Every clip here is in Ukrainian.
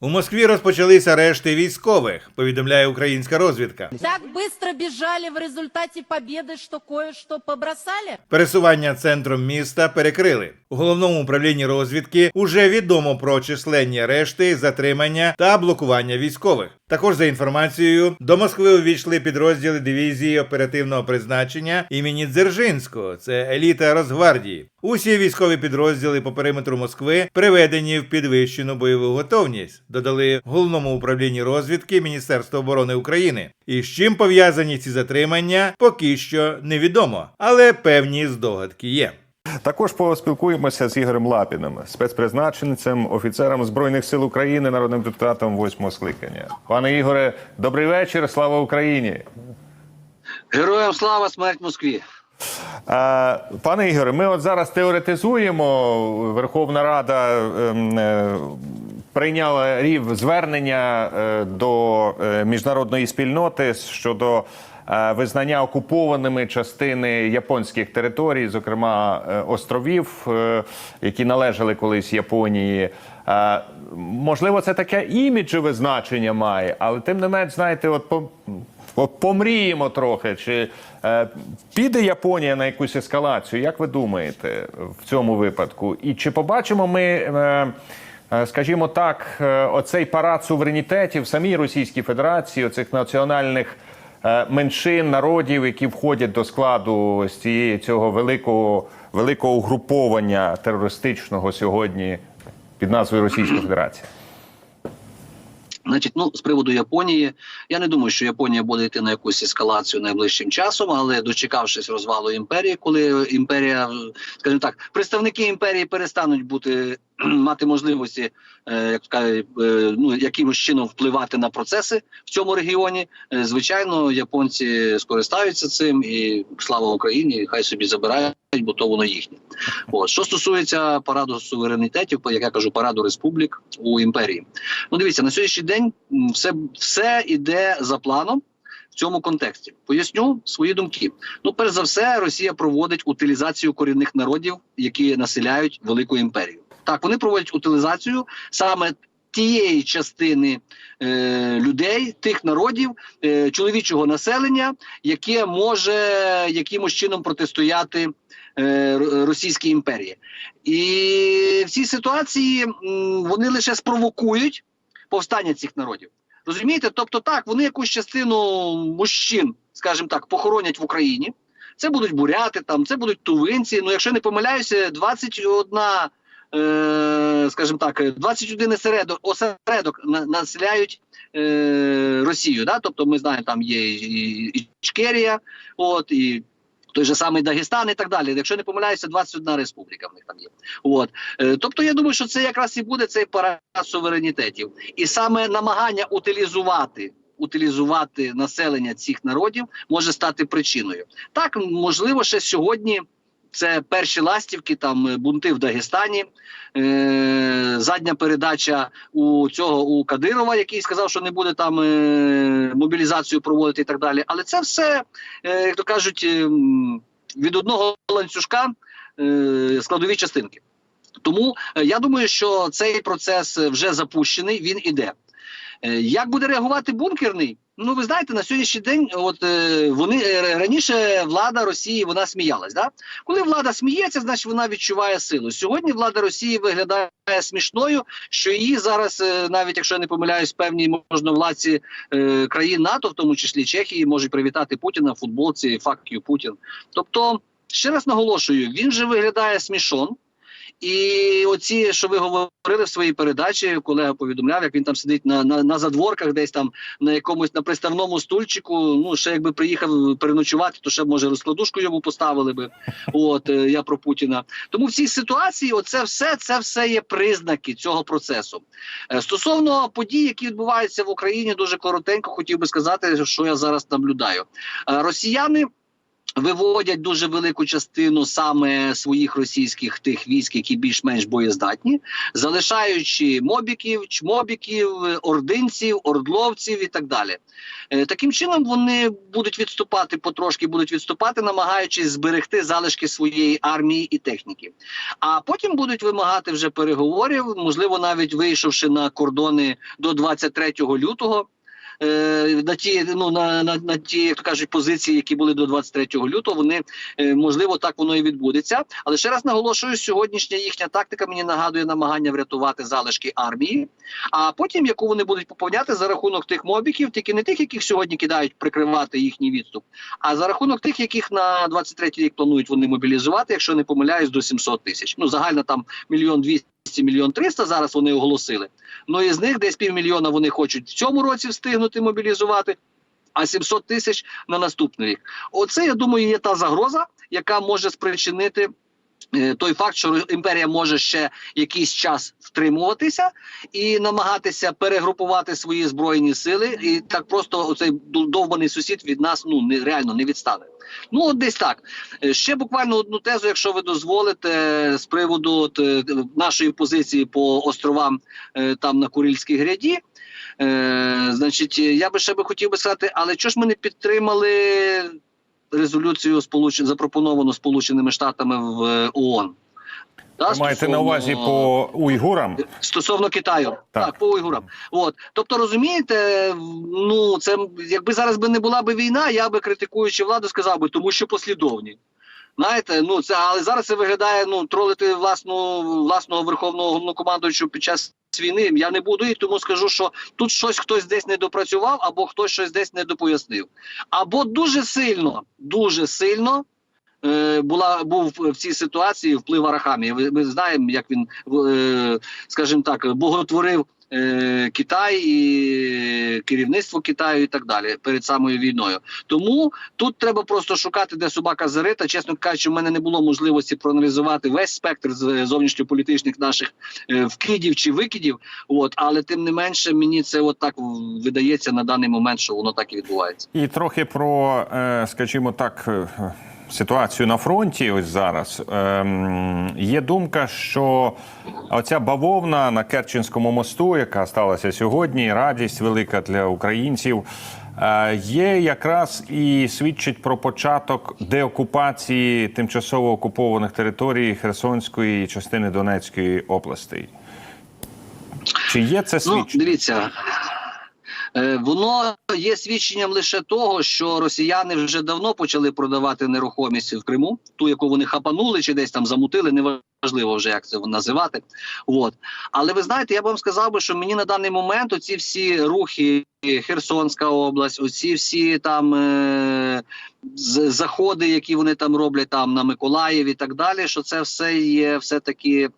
У Москві розпочалися арешти військових, повідомляє українська розвідка. Так швидко біжали в результаті побіди, що кое-що побросали? Пересування центром міста перекрили. У головному управлінні розвідки уже відомо про численні арешти, затримання та блокування військових. Також за інформацією, до Москви увійшли підрозділи дивізії оперативного призначення імені Дзержинського. Це еліта Росгвардії. Усі військові підрозділи по периметру Москви приведені в підвищену бойову готовність. Додали головному управлінні розвідки Міністерства оборони України. І з чим пов'язані ці затримання, поки що невідомо, але певні здогадки є. Також поспілкуємося з Ігорем Лапіним, спецпризначенцем, офіцером збройних сил України, народним депутатом восьмого скликання. Пане Ігоре, добрий вечір. Слава Україні. Героям слава, смерть Москві. Пане Ігоре, ми от зараз теоретизуємо. Верховна Рада ем, е, прийняла рів звернення е, до е, міжнародної спільноти щодо е, визнання окупованими частини японських територій, зокрема островів, які належали колись Японії. Можливо, це таке іміджеве значення має, але тим не менш, знаєте, от по. От помріємо трохи. Чи е, піде Японія на якусь ескалацію? Як ви думаєте в цьому випадку? І чи побачимо ми, е, скажімо так, е, оцей парад суверенітетів самій Російській Федерації, оцих національних е, меншин, народів, які входять до складу ось цієї цього великого великого угруповання терористичного сьогодні під назвою Російська Федерація? Значить, ну з приводу Японії, я не думаю, що Японія буде йти на якусь ескалацію найближчим часом, але дочекавшись розвалу імперії, коли імперія, скажімо так, представники імперії перестануть бути мати можливості, е, як е, ну якимось чином впливати на процеси в цьому регіоні. е, Звичайно, японці скористаються цим, і слава Україні, хай собі забирають, бо то воно їхнє. От що стосується параду суверенітетів, як я кажу, параду республік у імперії. Ну, дивіться, на сьогоднішній день все, все іде за планом. В цьому контексті поясню свої думки. Ну, перш за все, Росія проводить утилізацію корінних народів, які населяють велику імперію. Так, вони проводять утилізацію саме тієї частини е, людей, тих народів, е, чоловічого населення, яке може якимось чином протистояти е, Російській імперії. І в цій ситуації вони лише спровокують повстання цих народів. Розумієте? Тобто, так, вони якусь частину мужчин, скажімо так, похоронять в Україні. Це будуть буряти, там, це будуть тувинці. Ну, якщо не помиляюся, 21, е, скажімо так, 21 осередок, осередок населяють е, Росію. Да? Тобто, ми знаємо, там є і, Ічкерія, от, і той же самий Дагестан і так далі. Якщо не помиляюся, 21 республіка в них там є. От. Е, Тобто я думаю, що це якраз і буде цей парад суверенітетів. І саме намагання утилізувати. Утилізувати населення цих народів може стати причиною. Так, можливо, ще сьогодні це перші ластівки, там е, бунти в Дагестані, е, задня передача у цього у Кадирова, який сказав, що не буде там е, мобілізацію проводити і так далі. Але це все, е, як то кажуть, е, від одного ланцюжка е, складові частинки. Тому е, я думаю, що цей процес вже запущений, він іде. Е, Як буде реагувати бункерний? Ну, ви знаєте, на сьогоднішній день, от е, вони е, раніше влада Росії вона сміялась. Да? Коли влада сміється, значить вона відчуває силу. Сьогодні влада Росії виглядає смішною, що її зараз, е, навіть якщо я не помиляюсь, певні можновладці е, країн НАТО, в тому числі Чехії, можуть привітати Путіна в футболці «Fuck you, Путін. Тобто, ще раз наголошую, він же виглядає смішон. І оці, що ви говорили в своїй передачі, колега повідомляв, як він там сидить на, на, на задворках, десь там на якомусь на приставному стульчику. Ну ще якби приїхав переночувати, то ще може розкладушку йому поставили би. От е, я про Путіна. Тому в цій ситуації, оце все це все є признаки цього процесу. Е, Стосовно подій, які відбуваються в Україні, дуже коротенько хотів би сказати, що я зараз наблюдаю. Е, Росіяни Виводять дуже велику частину саме своїх російських тих військ, які більш-менш боєздатні, залишаючи мобіків, чмобіків, ординців, ордловців і так далі. Е, Таким чином вони будуть відступати потрошки, будуть відступати, намагаючись зберегти залишки своєї армії і техніки. А потім будуть вимагати вже переговорів, можливо, навіть вийшовши на кордони до 23 лютого. Е, На ті, ну на, на, на ті, як то кажуть, позиції, які були до 23 лютого, вони е, можливо так воно і відбудеться. Але ще раз наголошую, сьогоднішня їхня тактика мені нагадує намагання врятувати залишки армії, а потім яку вони будуть поповняти за рахунок тих мобіків, тільки не тих, яких сьогодні кидають прикривати їхній відступ, а за рахунок тих, яких на 23 рік планують вони мобілізувати, якщо не помиляюсь, до 700 тисяч. Ну загально там мільйон двісті. Мільйон триста зараз вони оголосили. Ну із них десь півмільйона вони хочуть в цьому році встигнути мобілізувати, а 700 тисяч на наступний рік. Оце я думаю, є та загроза, яка може спричинити. Е, Той факт, що імперія може ще якийсь час втримуватися і намагатися перегрупувати свої збройні сили, і так просто оцей довбаний сусід від нас ну не реально не відстане. Ну от десь так. Е, Ще буквально одну тезу, якщо ви дозволите, з приводу от, е, нашої позиції по островам там на Курильській гряді. Е, значить, я би ще би хотів би сказати, але чого ж ми не підтримали резолюцію сполучен, запропоновану Сполученими Штатами в е, ООН? Да, Ви маєте на увазі по уйгурам? Стосовно Китаю, так, Так. по уйгурам. От тобто, розумієте, ну це якби зараз би не була би війна, я би критикуючи владу, сказав би, тому що послідовні. Знаєте, ну це але зараз це виглядає ну тролити власну власного верховного головнокомандуючого під час війни. Я не буду і тому скажу, що тут щось хтось десь не допрацював, або хтось щось десь не допояснив, або дуже сильно, дуже сильно. е, Була був в цій ситуації вплив Арахамії. Ми знаємо, як він е, скажімо так, боготворив Китай і керівництво Китаю і так далі перед самою війною. Тому тут треба просто шукати, де собака зарита. Чесно кажучи, в мене не було можливості проаналізувати весь спектр з- зовнішньополітичних наших е, вкидів чи викидів. От, але тим не менше, мені це от так видається на даний момент, що воно так і відбувається. І трохи про, е, скажімо так, е, ситуацію на фронті. Ось зараз Ем, є думка, що оця бавовна на Керченському мосту, яка сталася сьогодні, радість велика для українців. е, Є якраз і свідчить про початок деокупації тимчасово окупованих територій Херсонської і частини Донецької областей. Чи є це Ну, дивіться. Е, Воно є свідченням лише того, що росіяни вже давно почали продавати нерухомість в Криму, ту, яку вони хапанули чи десь там замутили, неважливо вже як це називати. От. Але ви знаєте, я б вам сказав би, що мені на даний момент оці всі рухи, Херсонська область, оці всі там е- заходи, які вони там роблять там на Миколаїв і так далі, що це все є все таки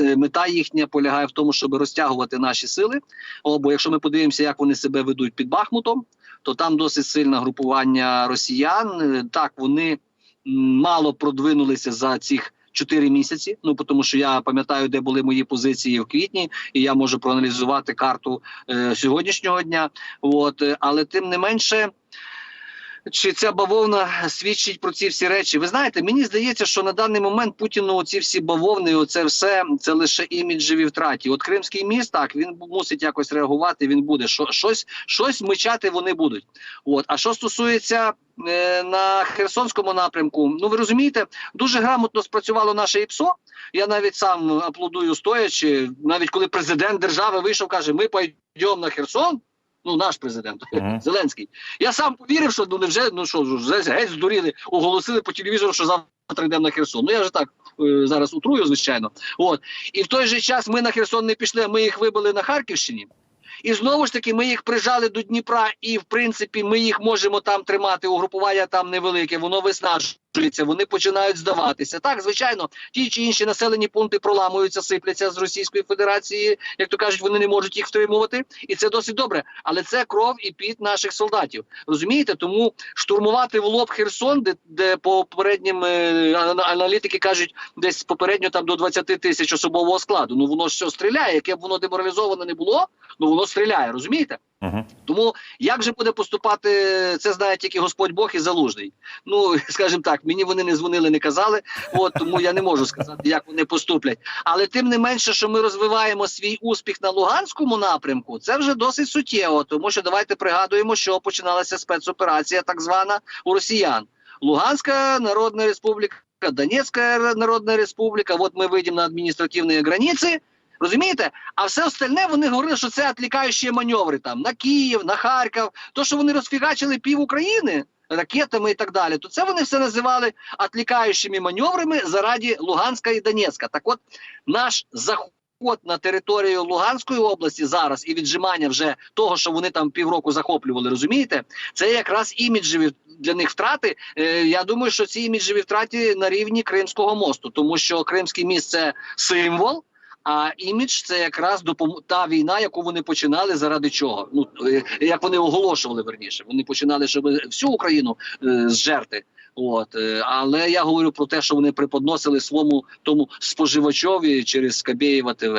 е, мета їхня полягає в тому, щоб розтягувати наші сили. О, якщо ми подивимося, як вони себе ведуть під Бахмутом, то там досить сильне групування росіян. Е, Так, вони мало продвинулися за цих. Чотири місяці. Ну тому що я пам'ятаю, де були мої позиції в квітні, і я можу проаналізувати карту е, сьогоднішнього дня. От е, але тим не менше, чи ця бавовна свідчить про ці всі речі? Ви знаєте, мені здається, що на даний момент Путіну ці всі бавовни, оце все це лише іміджеві втраті. От Кримський міст, так він мусить якось реагувати. Він буде Що- щось, щось мичати вони будуть. От а що стосується е, на Херсонському напрямку, ну ви розумієте, дуже грамотно спрацювало наше ІПСО. Я навіть сам аплодую стоячи, навіть коли президент держави вийшов, каже: Ми пойдемо на Херсон. Ну, наш президент Мгм. Зеленський. Я сам повірив, що ну невже ну що вже геть здуріли, оголосили по телевізору, що завтра йдемо на Херсон. Ну я вже так е, зараз утрую, звичайно. От і в той же час ми на Херсон не пішли. Ми їх вибили на Харківщині. І знову ж таки, ми їх прижали до Дніпра, і в принципі ми їх можемо там тримати. Угрупування там невелике, воно виснажується, вони починають здаватися. Так, звичайно, ті чи інші населені пункти проламуються, сипляться з Російської Федерації. Як то кажуть, вони не можуть їх втримувати, і це досить добре. Але це кров і піт наших солдатів. Розумієте? Тому штурмувати в лоб Херсон, де, де по попереднім е, аналітики кажуть, десь попередньо там до 20 тисяч особового складу. Ну воно ж все стріляє. Яке б воно деморалізоване не було, ну воно стріляє, розумієте? Угу. Тому як же буде поступати, це знає тільки Господь Бог і залужний. Ну скажімо так, мені вони не дзвонили, не казали. От тому я не можу сказати, як вони поступлять. Але тим не менше, що ми розвиваємо свій успіх на Луганському напрямку, це вже досить суттєво. Тому що давайте пригадуємо, що починалася спецоперація, так звана у росіян. Луганська Народна Республіка, Донецька Народна Республіка. От ми вийдемо на адміністративні границі. Розумієте? А все остальне вони говорили, що це відлікаючі маневри там на Київ, на Харків. То, що вони розфігачили пів України ракетами і так далі, то це вони все називали відлікаючими маневрами заради Луганська і Донецька. Так от наш заход на територію Луганської області зараз і віджимання вже того, що вони там півроку захоплювали, розумієте? Це якраз іміджеві для них втрати. Е, я думаю, що ці іміджеві втрати на рівні Кримського мосту, тому що Кримський міст це символ. А імідж це якраз допом... та війна, яку вони починали заради чого? Ну е, як вони оголошували верніше. Вони починали, щоб всю Україну е, зжерти. От е, але я говорю про те, що вони преподносили своєму тому споживачові через Кабєєва ТВ.